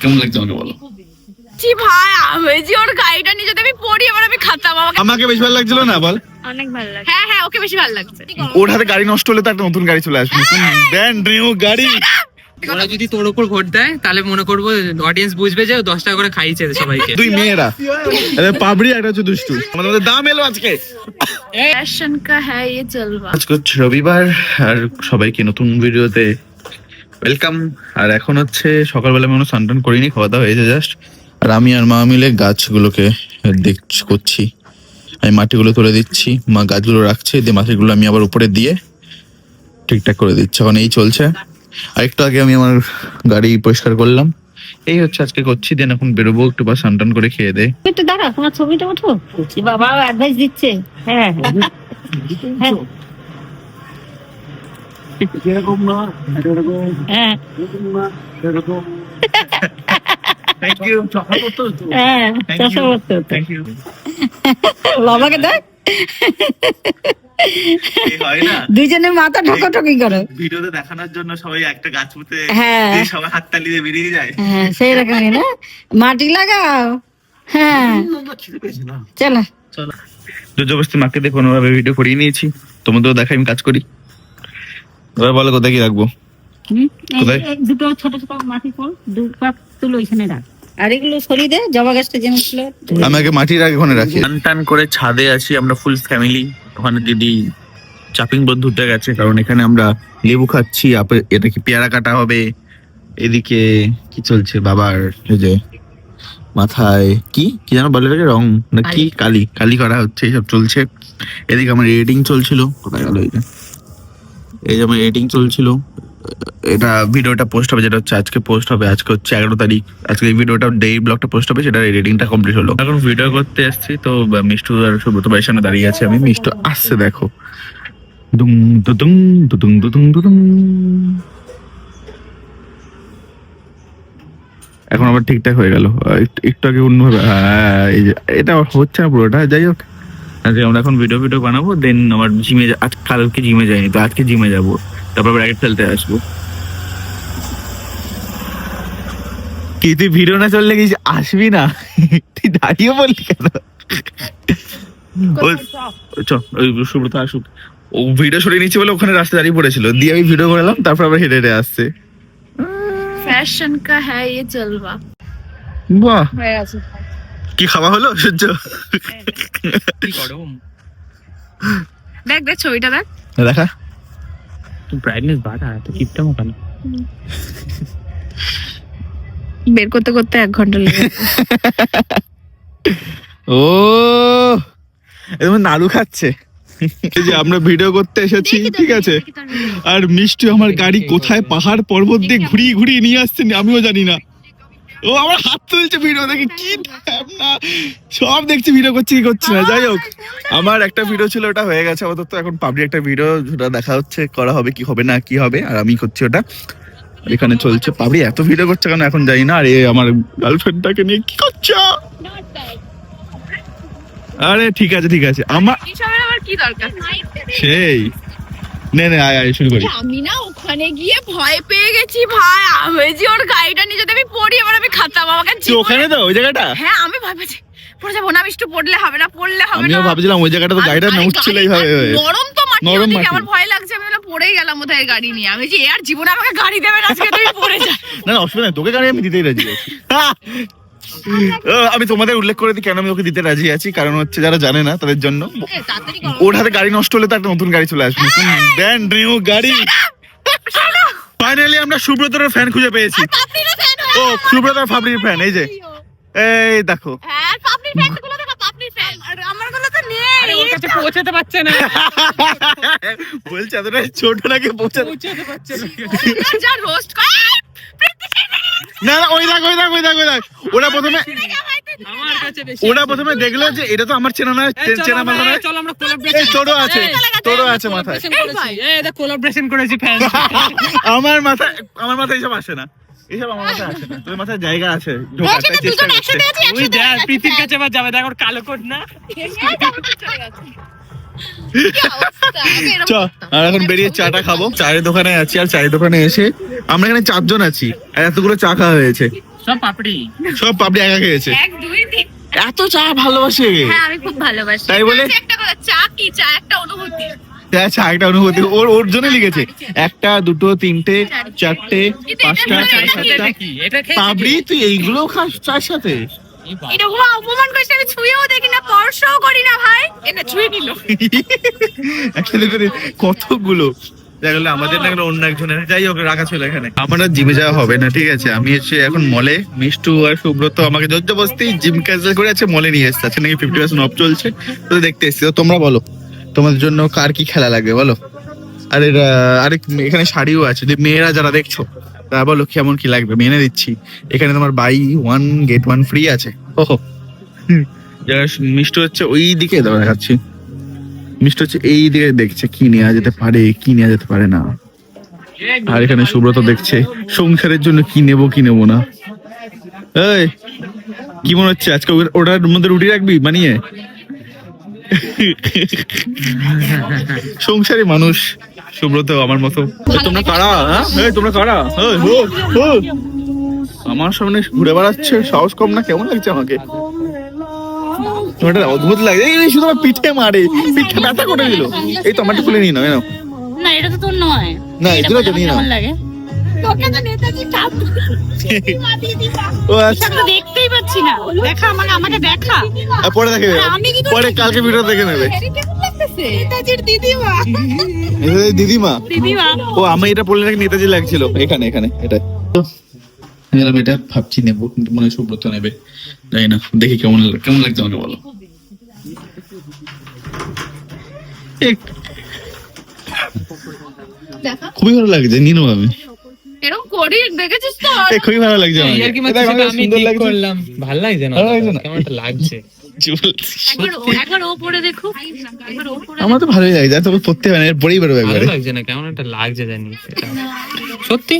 কেমন লাগছে আমাকে বলো? জি ভাই আমি যে ওর গাড়িটা নিয়ে যদি আমি পড়ি এবার আমি খাতাম আমাকে আমাকে বেশ ভালো লাগছিল না বল? অনেক ভালো লাগে হ্যাঁ হ্যাঁ ওকে বেশি ভালো লাগছে। ওর হাতে গাড়ি নষ্ট হলে তো একটা নতুন গাড়ি চলে আসবে। ব্র্যান্ড নিউ গাড়ি। ওরা যদি তোর উপর ভোট দেয় তাহলে মনে করব অডিয়েন্স বুঝবে যে দশ টাকা করে খাইয়েছে সবাইকে। দুই মেয়েরা। আরে পাবড়ি একটা হচ্ছে দুষ্টু। আমাদের দাম এলো আজকে। ফ্যাশন কা হ্যাঁ ये আজকে রবিবার আর সবাইকে নতুন ভিডিওতে ওয়েলকাম আর এখন হচ্ছে সকালবেলা আমি স্নান করিনি খাওয়া দাওয়া হয়েছে জাস্ট আর আমি আর মা মিলে গাছগুলোকে দেখ করছি। আমি মাটিগুলো তুলে দিচ্ছি। মা গাছগুলো রাখছে দিয়ে মাটিগুলো আমি আবার উপরে দিয়ে ঠিকঠাক করে দিচ্ছি। এখন এই চলছে। আর একটু আগে আমি আমার গাড়ি পরিষ্কার করলাম। এই হচ্ছে আজকে করছি দেন এখন বেরোবো একটু বা স্নান টান করে খেয়ে দেয়। একটু দাঁড়া তোমার ছবিটা ওঠো। বাবা অ্যাডভাইস দিচ্ছে। হ্যাঁ। হ্যাঁ। হ্যাঁ থ্যাংক ইউ হ্যাঁ চাষা করতে হতো থ্যাংক ইউ বাবাকে দেখ দুইজনে মাথা ঠকাঠকি করো ভিডিওতে দেখানোর জন্য সবাই একটা গাছ পুঁতে হ্যাঁ। সবাই হাততালি দিয়ে বেরিয়ে যায় হ্যাঁ সেই রকমই না মাটি লাগাও হ্যাঁ চলো জবরদস্তি মাকে দিয়ে কোনোভাবে ভিডিও করিয়ে নিয়েছি তোমাদেরও দেখাই আমি কাজ করি এবার বলো কোথায় কি রাখব? দুটো ছোট ছোট মাটি ফল দু কাপ তুলো এখানে রাখ। আর এগুলো সরিয়ে দে জবা গাছটা যেমন ছিল। আমি মাটির আগে ওখানে রাখি। টান টান করে ছাদে আছি আমরা ফুল ফ্যামিলি ওখানে দিদি চাপিং বোর্ড ধুতে গেছে কারণ এখানে আমরা লেবু খাচ্ছি আপে- এটা কি পেয়ারা কাটা হবে? এদিকে কি চলছে বাবার এই যে মাথায় কি? কি যেন বলে রং না কি? কালি। কালি করা হচ্ছে এইসব চলছে। এদিকে আমার এডিটিং চলছিল কোথায় গেল এটা এই যে আমার এডিটিং চলছিল, এটা ভিডিওটা পোস্ট হবে, যেটা হচ্ছে আজকে পোস্ট হবে, আজকে হচ্ছে এগারো তারিখ। আজকে এই ভিডিওটা ডে ব্লগটা পোস্ট হবে সেটা এডিটিংটা কমপ্লিট হলো। এখন ভিডিও করতে আসছি তো মিষ্টু আর সুব্রত ভাইয়ের সামনে দাঁড়িয়ে আছে আমি। মিষ্টু আসছে, দেখো। দুম দুদুম দুদুম দুদুম দুদুম এখন আবার ঠিকঠাক হয়ে গেল। একটু- আগে অন্যভাবে হ্যাঁ এটা হচ্ছে না পুরোটা, যাই হোক। আজকে আমরা এখন ভিডিও ভিডিও বানাবো দেন আমার জিমে আজ কালকে জিমে যাইনি তো আজকে জিমে যাব। তারপর ব্র্যাকেট ফেলতে আসব। কি তুই ভিডিও না চললে কি আসবি না? তুই দাঁড়িয়ে বললি কেন? ওই সুব্রত আসুক। ও ভিডিও সরিয়ে নিচ্ছে বলে ওখানে রাস্তায় দাঁড়িয়ে পড়েছিল। দিয়ে আমি ভিডিও করলাম তারপর আবার হেঁটে হেঁটে আসছে। ফ্যাশন কা হ্যাঁ ये জলবা বাহ। হয়ে আছে কি খাওয়া হলো? কি গরম? দেখ দেখ ছবিটা দেখ। দেখা। তুই ব্রাইটনেস বাড়া তো কিপটা মোকানো বের করতে করতে এক ঘণ্টা লেগে ও এরকম নাড়ু খাচ্ছে? এই যে আমরা ভিডিও করতে এসেছি ঠিক আছে? আর মিষ্টি আমার গাড়ি কোথায়? পাহাড় পর্বত দিয়ে ঘুরিয়ে ঘুরিয়ে নিয়ে আসছে আমিও জানি না। ও আমার হাত তুলছে ভিডিও দেখে কি না সব দেখছি ভিডিও করছি কি করছি না যাই হোক। আমার একটা ভিডিও ছিল ওটা হয়ে গেছে আপাতত। এখন পাবলিক একটা ভিডিও যেটা দেখা হচ্ছে করা হবে কি হবে না কি হবে আর আমি করছি ওটা। এখানে চলছে পাবলি এত ভিডিও করছে কেন এখন জানি না। আর এ আমার গার্লফ্রেন্ডটাকে নিয়ে কি করছ? আরে ঠিক আছে ঠিক আছে। আমার সেই। নে নে আয় আয় শুরু করি। আমি না ওখানে গিয়ে ভয় পেয়ে গেছি ভাই। আমি যে ওর গাড়িটা নিয়ে যদি আমি পড়ি এবার আমি খাতাম আমাকে ওখানে তো ওই জায়গাটা? হ্যাঁ আমি ভয় পেয়েছি। পড়ে যাব না মিষ্টু পড়লে হবে না পড়লে হবে না। আমিও ভাবছিলাম ওই জায়গাটা তো গাড়িটা নড়ছিল গাড়ি- এইভাবে। নরম তো মাটি নরম মাটি। আমার ভয় লাগছে আমি বলে পড়েই গেলাম ওদের গাড়ি নিয়ে। আমি যে আর জীবনে আমাকে গাড়ি দেবে না আজকে তুমি পড়ে যা না না অসুবিধা নেই তোকে গাড়ি আমি দিতেই রাজি আছি। আমি তোমাদের উল্লেখ করে দিই কেন আমি ওকে দিতে রাজি আছি কারণ হচ্ছে যারা জানে না তাদের জন্য। ওর হাতে গাড়ি নষ্ট হলে তো একটা নতুন গাড়ি চলে আসবে। ব্র্যান্ড নিউ গাড়ি। ফাইনালি আমরা সুব্রতর ফ্যান খুঁজে পেয়েছি। ও হয়ে সুব্রতর ফাবরির ফ্যান এই যে। এই দেখো। হ্যাঁ আর পৌঁছাতে পারছে না। বলছে এতটা ছোট নাকি পৌঁছে পৌঁছাতে পারছে না। রোস্ট করে। না না ওই দেখ ওই দেখ ওই দেখ ওই দেখ ওরা প্রথমে আমার কাছে বেশি ওরা প্রথমে দেখল যে এটা তো আমার চেনা না চেনা মাথা নয় এই চলো আমরা কোলাবরেশন তোরও আছে তোরও আছে মাথায় এই দেখ কোলাবরেশন করেছি ফ্যান আমার মাথায় আমার মাথায় এইসব আসে না এইসব আমার মাথায় আসে না তোর মাথায় জায়গা আছে ঢোকার চেষ্টা করছে ওই দেখ প্রীতির কাছে আবার যাবে দেখ ওর কালো কোট না চ আর এখন বেরিয়ে চাটা খাব। চায়ের দোকানে আছি আর চায়ের দোকানে এসে আমরা এখানে চারজন আছি আর এতগুলো চা খাওয়া হয়েছে। সব পাপড়ি। সব পাপড়ি একা খেয়েছে। এক দুই তিন। এত চা ভালোবাসে হ্যাঁ আমি খুব ভালোবাসি। তাই বলে? একটা কথা চা কি? চা একটা অনুভূতি। চা একটা অনুভূতি। ওর ওর জন্য লিখেছে একটা দুটো তিনটে চারটে পাঁচটা ছয় সাতটা কি? এটা খেয়ে পাপড়ি তুই এইগুলো খাস চার সাথে? এরকম অপমান করছে আমি ছুঁয়েও দেখি না স্পর্শও করি না ভাই। এটা ছুঁয়ে নিল। একসাথে করে কতগুলো? দেখা আমাদের না গেলো অন্য একজনের। যাই হোক রাখা ছিল এখানে। আমার আর জিমে যাওয়া হবে না ঠিক আছে? আমি এসে এখন মলে মিষ্টু আর সুব্রত আমাকে জোরজবস্তি জিম ক্যান্সেল করে আছে মলে নিয়ে এসছে। আছে নাকি ফিফটি পার্সেন্ট অফ চলছে। তো দেখতে এসছি। তো তোমরা বলো তোমাদের জন্য কার কি খেলা লাগবে বলো? আর এরা আরেক এখানে শাড়িও আছে। যে মেয়েরা যারা দেখছ তা বলো, কেমন কি লাগবে? মেনে দিচ্ছি এখানে তোমার buy one get one free আছে। ওহো। যারা মিষ্টি হচ্ছে ওই দিকে দেখাচ্ছি। মিষ্টি হচ্ছে এই দিকে দেখছে, কি নেওয়া যেতে পারে, কি নেওয়া যেতে পারে না। আর এখানে সুব্রত দেখছে, সংসারের জন্য কি নেব কি নেব না। এই, কি মনে হচ্ছে, আজকে ওটার মধ্যে রুটি রাখবি, বানিয়ে? সংসারী মানুষ। সুব্রত আমার মতো। তোমরা কারা? হ্যাঁ? তোমরা কারা। আমার সামনে ঘুরে বেড়াচ্ছে সাহস কম না? কেমন লাগছে আমাকে? তোমার অদ্ভুত লাগে এই শুধু আমার পিঠে মারে। পিঠে ব্যথা করে দিল। এই তো আমারটা খুলে নিয়ে নাও এই না এটা তো তোর নয়। না এগুলো তো নিয়ে নাও। লাগে? আচ্ছা। দেখতেই পাচ্ছি না। দেখা আমাকে আমাকে দেখা। পরে দেখে পরে কালকে ভিডিও দেখে নেবে। নেতাজির দিদিমা। এই দিদিমা? দিদিমা। ও আমি এটা পড়লে নাকি নেতাজি লাগছিল? এখানে এখানে এটা এটা ভাবছি নেব কিন্তু মনে সুব্রত নেবে। জানি না? দেখি কেমন কেমন লাগছে আমাকে বলো। খুবই ভালো লাগছে নিয়ে নেব আমি। এরকম করি দেখেছিস তো? খুবই ভালো লাগছে আমাকে। ইয়ার কি এটা আমি সুন্দর লাগছে। ভালো লাগছে না? কেমন লাগছে। আমার তো ভালোই লাগছে তোকে পড়তে হবে না পরেই বেরোবে ভালো একবারে লাগছে না কেমন একটা লাগছে জানি সত্যি?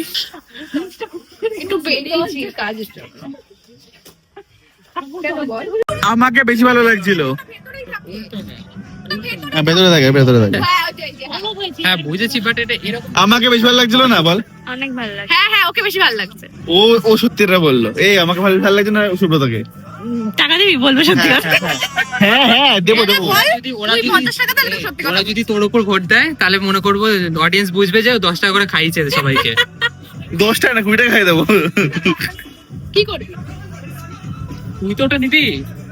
একটু বেরিয়েছি কাজ আমাকে বেশি ভালো লাগছিল। হ্যাঁ, ভেতরে থাকে ভেতরে থাকে। হ্যাঁ বুঝেছি বাট এটা এরকম আমাকে বেশি ভালো লাগছিল না বল। অনেক ভালো লাগে হ্যাঁ হ্যাঁ ওকে বেশি ভালো লাগছে। ও ও সত্যিটা বলল। এই আমাকে ভালো ভালো লাগছে না সুব্রতকে? টাকা দিবি? বলব সত্যি কথা। হ্যাঁ। হ্যাঁ দেবো দেবো। যদি ওরা যদি পঞ্চাশ টাকা তাহলে সত্যি কথা। ওরা যদি তোর উপর ভোট দেয় তাহলে মনে করব অডিয়েন্স বুঝবে যে দশ টাকা করে খাইছে সবাইকে। দশ টাকা না কুড়ি টাকা খাই দেবো। কি করবি? তুই তো ওটা নিবি।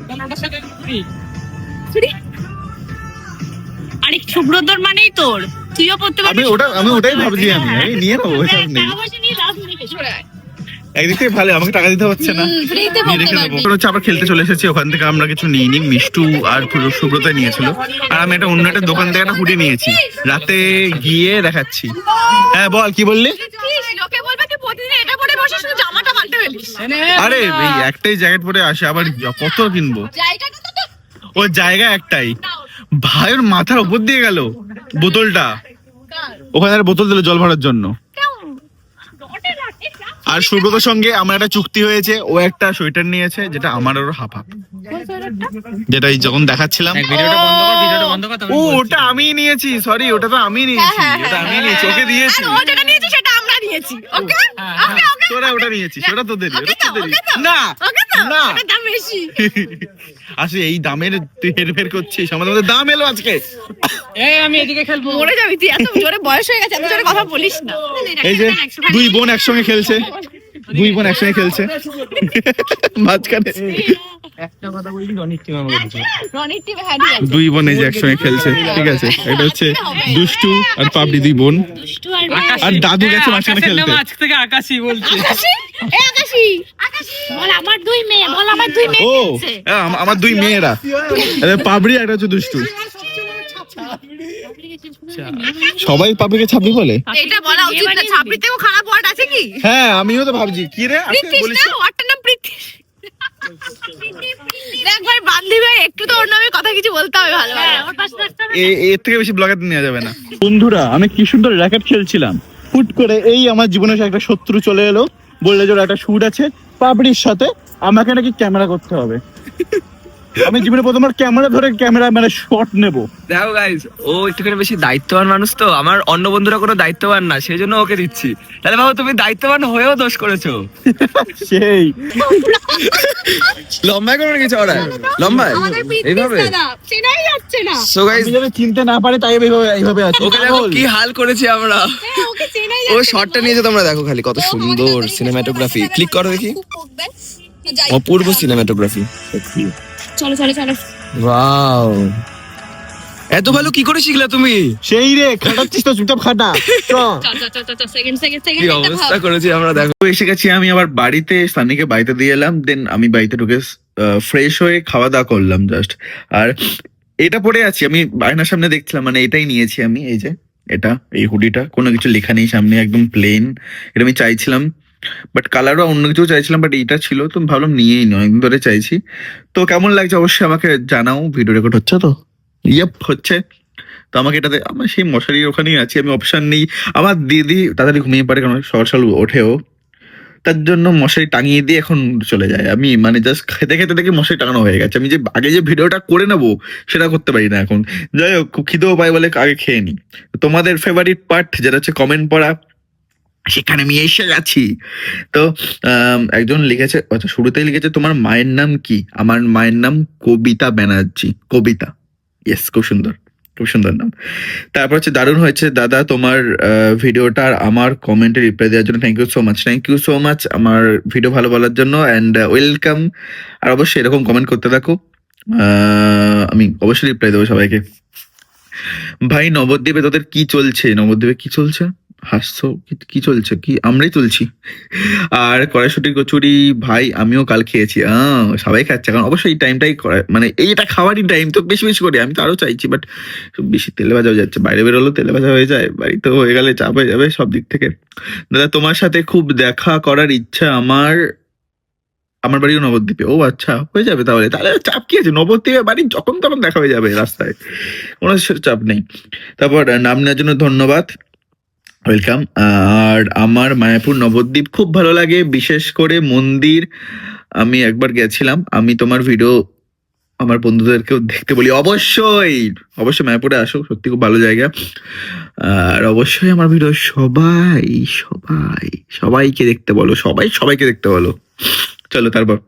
তাহলে ওটার সাথে আরে সুব্রতর মানেই তোর। তুইও পড়তে আমি ওটা আমি ওটাই ভাবছি আমি। নিয়ে নেব টাকা পয়সা নিয়ে লাভ নেই। একদিক থেকে ভালো আমাকে টাকা দিতে হচ্ছে না। নিয়ে রেখে দেবো। হচ্ছে আবার খেলতে চলে এসেছি ওখান থেকে আমরা কিছু নিইনি। মিষ্টু আর সুব্রত নিয়েছিল। আর আমি একটা অন্য একটা দোকান থেকে একটা হুডি নিয়েছি। রাতে গিয়ে দেখাচ্ছি। হ্যাঁ বল কি বললি? আরে এই একটাই জ্যাকেট পরে আসে আবার কত কিনবো? ও জায়গা একটাই। ভাইয়ের মাথার উপর দিয়ে গেল বোতলটা। ওখানে বোতল দিল জল ভরার জন্য কেমন? ওটা রাখ, এই রাখ। আর সুব্রতর সঙ্গে আমার একটা চুক্তি হয়েছে ও একটা সোয়েটার নিয়েছে যেটা আমার ওর হাফ। হাফ যেটা এই যখন দেখাচ্ছিলাম। দেখ, ভিডিওটা বন্ধ কর ভিডিওটা বন্ধ কর তারপর ও ওটা আমি নিয়েছি সরি ওটা তো আমি নিয়েছি হ্যাঁ, ওটা আমি নিয়েছি ওকে দিয়েছি। আর ও যেটা নিয়েছে সেটা আমরা নিয়েছি ওকে? তোরা ওটা নিয়েছিস ওটা তোদেরই ওকে ওটা তো, তোদেরই ওকে তো। না না। দাম বেশি। আসলে এই দামের তুই হেরফের করছিস আমাদের দাম এলো আজকে। আমি এদিকে খেলব। মরে যাবি তুই এত জোরে বয়স হয়ে গেছে এত জোরে কথা বলিস না। এই যে দুই বোন একসঙ্গে খেলছে। দুই বোন একসঙ্গে খেলছে। মাঝখানে দুই বোন এই যে একসঙ্গে খেলছে ঠিক আছে? এটা হচ্ছে দুষ্টু আর পাবলি দুই বোন। আর আর দাদু গেছে মাঝখানে খেলতে। আজ থেকে আকাশই বলছে। আকাশি? এ আকাশি? আকাশি। বল আমার দুই মেয়ে বল আমার দুই মেয়ে ও খেলছে। হ্যাঁ, আম- আমার দুই মেয়েরা। পাবড়ি একটা হচ্ছে দুষ্টু। সবাই পাবড়িকে ছাপড়ি বলে? এটা বলা উচিত না ছাপড়ি থেকেও খারাপ ওয়ার্ড আছে কি? হ্যাঁ আমিও তো ভাবছি কি রে? না? ওয়ার্ডটার নাম প্রীতিশ দেখ ভাই একটু তো ওর নামে কথা কিছু বলতে হবে ভালো হ্যাঁ, এর থেকে বেশি ব্লগার নেওয়া যাবে না। বন্ধুরা আমি কি সুন্দর র্যাকেট খেলছিলাম। হুট করে এই আমার জীবনে একটা শত্রু চলে এলো। বললে যে ওর একটা শুট আছে। পাবড়ির সাথে আমাকে নাকি ক্যামেরা করতে হবে। আমি জীবনে প্রথমবার ক্যামেরা ধরে ক্যামেরা মানে শট নেব। দেখো গাইস ও একটুখানি বেশি দায়িত্ববান মানুষ তো। আমার অন্য বন্ধুরা কোনো দায়িত্ববান না সেই জন্য ওকে দিচ্ছি। তাহলে বাবু তুমি দায়িত্ববান হয়েও দোষ করেছ। সেই। লম্বায় কোনো কিছু ওরা। লম্বায় এইভাবে। দাদা যাচ্ছে না। সো গাইস যেন চিনতে না পারে তাই এইভাবে এইভাবে আছে। ওকে দেখো কি হাল করেছি আমরা। হ্যাঁ, ও শটটা নিয়েছে তোমরা দেখো খালি কত সুন্দর সিনেমাটোগ্রাফি ক্লিক করো দেখি। অপূর্ব সিনেমাটোগ্রাফি চলো চলো চলো। ওয়াও এত ভালো কি করে শিখলা তুমি? সেই রে খাটাচ্ছিস তো চুপচাপ খাটা। চল চল চল চল সেকেন্ড সেকেন্ড কি সেকেন্ড অবস্থা করেছি আমরা দেখো। এসে গেছি আমি আবার বাড়িতে সানিকে বাড়িতে দিয়ে এলাম দেন আমি বাড়িতে ঢুকে ফ্রেশ হয়ে খাওয়া দাওয়া করলাম জাস্ট আর এটা পরে আছি আমি আয়নার সামনে দেখছিলাম মানে এটাই নিয়েছি আমি এই যে এটা এই হুডিটা কোনো কিছু লেখা নেই সামনে একদম প্লেন এটা আমি চাইছিলাম বাট কালারও অন্য কিছু চাইছিলাম বাট এইটা ছিল, তো ভাবলাম নিয়েই নয় অনেকদিন ধরে চাইছি। তো কেমন লাগছে অবশ্যই আমাকে জানাও ভিডিও রেকর্ড হচ্ছে তো? ইয়েপ হচ্ছে। তো আমাকে এটাতে, আমার সেই মশারির ওখানেই আছি, আমি অপশন নেই। আমার দিদি তাড়াতাড়ি ঘুমিয়ে পারে কারণ সকাল সকাল ওঠেও। তার জন্য মশারি টাঙিয়ে দিয়ে এখন চলে যায়। আমি মানে জাস্ট খেতে খেতে দেখে মশারি টাঙানো হয়ে গেছে। আমি যে আগে যে ভিডিওটা করে নেব, সেটা করতে পারি না এখন। যাই হোক খিদেও পাই বলে আগে খেয়ে নি তোমাদের ফেভারিট পার্ট যেটা হচ্ছে কমেন্ট পড়া। সেখানে আমি এসে গেছি। তো একজন লিখেছে আচ্ছা শুরুতেই লিখেছে, তোমার মায়ের নাম কি? আমার মায়ের নাম কবিতা ব্যানার্জি, কবিতা। ইয়েস খুব সুন্দর খুব সুন্দর নাম। তারপর হচ্ছে দারুণ হয়েছে, দাদা, তোমার ভিডিওটা আর আমার কমেন্টে রিপ্লাই দেওয়ার জন্য thank you so much thank you so much আমার ভিডিও ভালো বলার জন্য অ্যান্ড ওয়েলকাম আর অবশ্যই এরকম কমেন্ট করতে থাকো। আমি অবশ্যই রিপ্লাই দেবো সবাইকে। ভাই, নবদ্বীপে তোদের কি চলছে? নবদ্বীপে কি চলছে? হাসছো? কি- চলছে? কি? আমরাই চলছি আর কড়াইশুটি কচুরি, ভাই, আমিও কাল খেয়েছি। সবাই খাচ্ছে। কারণ অবশ্যই এই টাইমটাই মানে এইটা খাওয়ারই টাইম তো বেশি বেশি করে। আমি তো আরও চাইছি বাট বেশি তেলে ভাজা হয়ে যাচ্ছে। বাইরে বেরোলেও তেলে ভাজা হয়ে যায়। বাড়িতে হয়ে গেলে চাপ হয়ে যাবে সব দিক থেকে। দাদা, তোমার সাথে খুব দেখা করার ইচ্ছা আমার আমার বাড়িও নবদ্বীপে। ও আচ্ছা হয়ে যাবে তাহলে। তাহলে চাপ কি আছে? নবদ্বীপে বাড়ি যখন তখন দেখা হয়ে যাবে রাস্তায়। কোনো চাপ নেই। তারপর, নাম নেওয়ার জন্য ধন্যবাদ। ওয়েলকাম আর আমার মায়াপুর নবদ্বীপ খুব ভালো লাগে, বিশেষ করে মন্দির। আমি একবার গেছিলাম, আমি তোমার ভিডিও আমার বন্ধুদেরকেও দেখতে বলি। অবশ্যই অবশ্যই মায়াপুরে আসো, সত্যি খুব ভালো জায়গা। আর অবশ্যই আমার ভিডিও সবাই সবাই, সবাইকে দেখতে বলো, সবাই সবাইকে দেখতে বলো। চলো তারপর।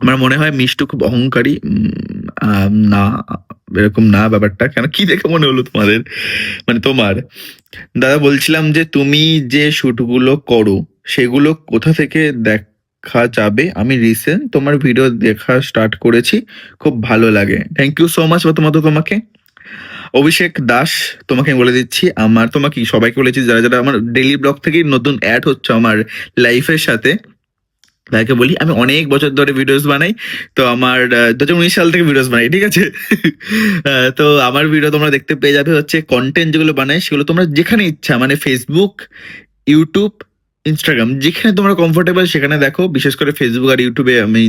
আমার মনে হয় মিষ্টু খুব অহংকারী না, এরকম না ব্যাপারটা। কেন, কি দেখে মনে হলো তোমাদের? মানে তোমার। দাদা, বলছিলাম যে তুমি যে শুটগুলো করো, সেগুলো কোথা থেকে দেখা যাবে? আমি রিসেন্ট তোমার ভিডিও দেখা স্টার্ট করেছি, খুব ভালো লাগে। থ্যাংক ইউ সো মাচ প্রথমত তোমাকে। অভিষেক দাস, তোমাকে বলে দিচ্ছি, আমার তোমাকে সবাইকে বলেছি, যারা যারা আমার ডেইলি ব্লগ থেকেই নতুন অ্যাড হচ্ছে আমার লাইফের সাথে তাকে বলি, আমি অনেক বছর ধরে ভিডিওস বানাই, তো আমার দু হাজার উনিশ সাল থেকে ভিডিওস বানাই, ঠিক আছে? তো আমার ভিডিও তোমরা দেখতে পেয়ে যাবে হচ্ছে কন্টেন্ট যেগুলো বানাই, সেগুলো তোমরা যেখানে ইচ্ছা মানে ফেসবুক ইউটিউব ইনস্টাগ্রাম যেখানে তোমরা কমফোর্টেবল সেখানে দেখো, বিশেষ করে ফেসবুক আর ইউটিউবে আমি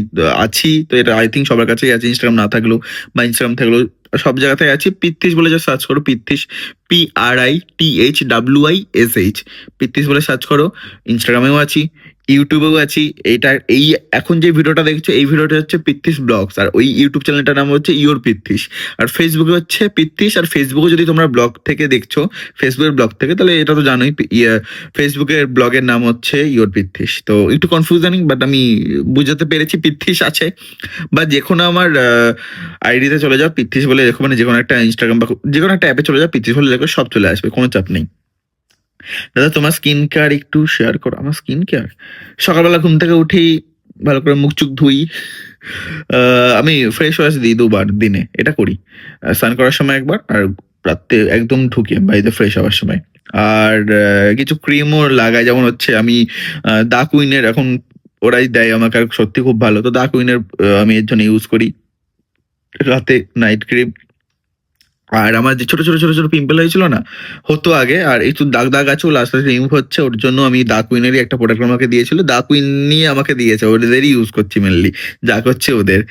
আছি, তো এটা আই থিঙ্ক সবার কাছেই আছে ইনস্টাগ্রাম না থাকলেও বা ইনস্টাগ্রাম থাকলেও সব জায়গাতেই আছি পিত্তিস বলে যা সার্চ করো Prithwish P R I T H W I S H Prithwish বলে সার্চ করো ইনস্টাগ্রামেও আছি ইউটিউবেও আছি এইটা এই এখন যে ভিডিওটা দেখছ এই ভিডিওটা হচ্ছে পিত্তিস ব্লগস আর ওই ইউটিউব চ্যানেলটার নাম হচ্ছে ইওর পিত্তিস আর ফেসবুকে হচ্ছে পিত্তিস আর ফেসবুকে যদি তোমরা ব্লগ থেকে দেখছ ফেসবুকের ব্লগ থেকে তাহলে এটা তো জানোই ইয়ে, ফেসবুকের ব্লগের নাম হচ্ছে ইওর পিত্তিস তো একটু কনফিউজনিং বাট আমি বুঝাতে পেরেছি পিত্তিস আছে। বা যে কোনো আমার আইডিতে চলে যাও পিত্তিস বলে দেখো মানে যে কোনো একটা ইনস্টাগ্রাম বা যে কোনো একটা অ্যাপে চলে যাও পিত্তিস বলে লেখো সব চলে আসবে কোনো চাপ নেই। দাদা, তোমার স্কিন কেয়ার একটু শেয়ার করো, আমার স্কিন কেয়ার সকালবেলা ঘুম থেকে উঠেই ভালো করে মুখ চুখ ধুই। আমি ফ্রেশ ওয়াশ দিই দুবার দিনে, এটা করি। স্নান করার সময় একবার, আর রাত্রে একদম ঢুকে বাড়িতে ফ্রেশ হওয়ার সময়। আর কিছু ক্রিমও লাগাই, যেমন হচ্ছে আমি দা কুইনের এখন ওরাই দেয় আমাকে, আর সত্যি খুব ভালো। তো দা কুইনের আমি এর জন্য ইউজ করি। রাতে নাইট ক্রিম আর আমার যে ছোট ছোট ছোট ছোট পিম্পল হয়েছিল না, হতো আগে, আর একটু দাগ দাগ আছে ও আস্তে আস্তে রিমুভ হচ্ছে, ওর জন্য আমি দা কুইনেরই একটা প্রোডাক্ট আমাকে দিয়েছিল, দা কুইন নিয়ে আমাকে দিয়েছে, ওদেরই ইউজ করছি মেনলি যা করছে ওদের।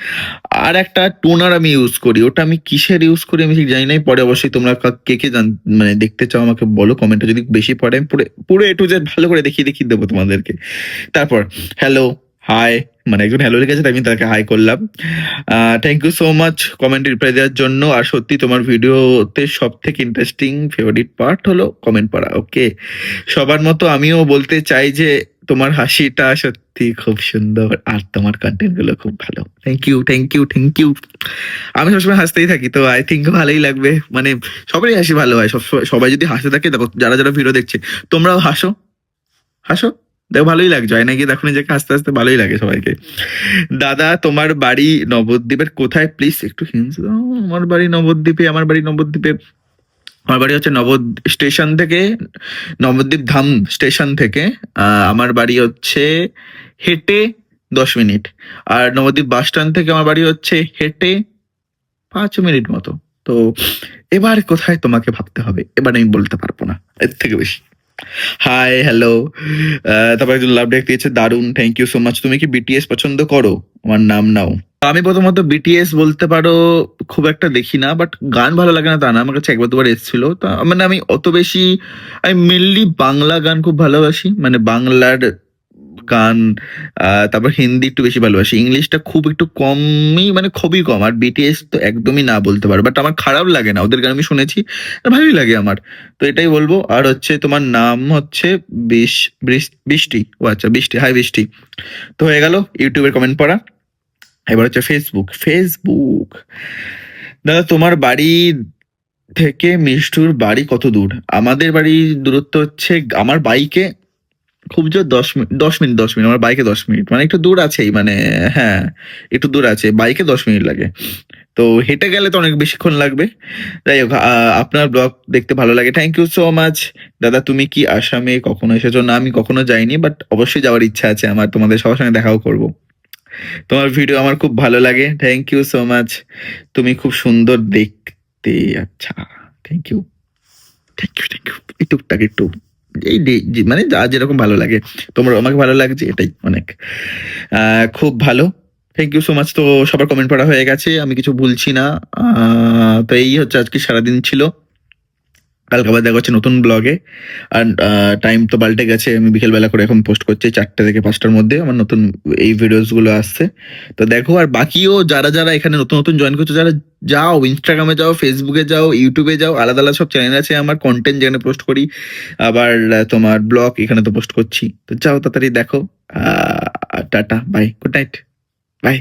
আর একটা টোনার আমি ইউজ করি, ওটা আমি কিসের ইউজ করি আমি ঠিক জানি নাই পরে অবশ্যই তোমরা কে কে জান মানে দেখতে চাও আমাকে বলো কমেন্টে যদি বেশি পড়ে আমি পুরো পুরো এ টু জেড ভালো করে দেখিয়ে দেখিয়ে দেবো তোমাদেরকে। তারপর হ্যালো হাই মানে একজন হ্যালো লিখেছে আমি তাকে হাই করলাম। Thank you so much comment reply দেওয়ার জন্য। আর সত্যি তোমার ভিডিওতে সব থেকে ইন্টারেস্টিং ফেভারিট পার্ট হলো কমেন্ট পড়া ওকে সবার মতো আমিও বলতে চাই যে তোমার হাসিটা সত্যি খুব সুন্দর, আর তোমার কন্টেন্টগুলো খুব ভালো। Thank you thank you thank you আমি সবসময় হাসতেই থাকি, তো আই থিঙ্ক ভালোই লাগবে। মানে সবারই হাসি ভালো হয় সব সবাই যদি হাসতে থাকে, দেখো, যারা যারা ভিডিও দেখছে, তোমরাও হাসো। হাসো? দেখো, ভালোই লাগছে। হয় নাকি? দেখো নিজেকে আস্তে আস্তে ভালোই লাগে সবাইকে। দাদা, তোমার বাড়ি নবদ্বীপের কোথায়? প্লিজ একটু হিন্স আমার বাড়ি নবদ্বীপে, আমার বাড়ি নবদ্বীপে। আমার বাড়ি হচ্ছে নবদ স্টেশন থেকে, নবদ্বীপ ধাম স্টেশন থেকে। আমার বাড়ি হচ্ছে হেঁটে দশ মিনিট। আর নবদ্বীপ বাস স্ট্যান্ড থেকে আমার বাড়ি হচ্ছে হেঁটে পাঁচ মিনিট মতো। তো এবার কোথায় তোমাকে ভাবতে হবে? এবার আমি বলতে পারব না। এর থেকে বেশি। হাই হ্যালো তারপর একজন লাভ ডেক দিয়েছে দারুণ থ্যাংক ইউ সো মাচ তুমি কি বিটিএস পছন্দ করো? আমার নাম নাও। আমি প্রথমত বিটিএস বলতে পারো, খুব একটা দেখি না বাট গান ভালো লাগে না তা না, আমার কাছে একবার দুবার এসেছিল। তা মানে আমি অত বেশি, আমি মেনলি বাংলা গান খুব ভালোবাসি মানে বাংলার গান তারপর হিন্দি একটু বেশি ভালোবাসি। ইংলিশটা খুব একটু কমই মানে খুবই কম। আর বিটিএস তো একদমই না বলতে পারো। বাট আমার খারাপ লাগে না। ওদের গান আমি শুনেছি, ভালোই লাগে আমার। তো এটাই বলব। আর হচ্ছে তোমার নাম হচ্ছে বিশ বৃষ- বৃষ্টি। ও আচ্ছা বৃষ্টি। হাই বৃষ্টি। তো হয়ে গেল ইউটিউবের কমেন্ট পড়া। এবার হচ্ছে ফেসবুক ফেসবুক দাদা, তোমার বাড়ি থেকে মিষ্টুর বাড়ি কত দূর? আমাদের বাড়ির দূরত্ব হচ্ছে, আমার বাইকে খুব জোর দশ মিনিট দশ মিনিট দশ মিনিট, আমার বাইকে দশ মিনিট। মানে একটু দূর আছেই মানে হ্যাঁ একটু দূর আছে বাইকে দশ মিনিট লাগে। তো হেঁটে গেলে তো অনেক বেশিক্ষণ লাগবে। যাই হোক আপনার ব্লগ দেখতে ভালো লাগে থ্যাংক ইউ সো মাচ দাদা, তুমি কি আসামে কখনো এসেছ? না, আমি কখনো যাইনি বাট অবশ্যই যাওয়ার ইচ্ছা আছে আমার, তোমাদের সবার সঙ্গে দেখাও করব। তোমার ভিডিও আমার খুব ভালো লাগে থ্যাংক ইউ সো মাচ তুমি খুব সুন্দর দেখতে আচ্ছা thank you thank you thank you এই টুকটাক একটু এই মানে যা যেরকম ভালো লাগে। তোমার আমাকে ভালো লাগছে এটাই অনেক। খুব ভালো। থ্যাংক ইউ সো মাচ তো সবার কমেন্ট পড়া হয়ে গেছে। আমি কিছু ভুলছি না। তো এই হচ্ছে আজকে সারাদিন ছিল। কালকে আবার দেখা হচ্ছে নতুন ব্লগে। আর টাইম তো পাল্টে গেছে, আমি বিকেলবেলা করে এখন পোস্ট করছি চারটে থেকে পাঁচটার মধ্যে, আমার নতুন এই ভিডিওসগুলো আসছে। তো দেখো, আর বাকিও যারা যারা এখানে নতুন নতুন জয়েন করছ, যারা যাও ইনস্টাগ্রামে যাও ফেসবুকে যাও ইউটিউবে যাও, আলাদা আলাদা সব চ্যানেল আছে আমার কন্টেন্ট যেখানে পোস্ট করি, আবার তোমার ব্লগ এখানে তো পোস্ট করছি। তো যাও তাড়াতাড়ি দেখো tata bye good night bye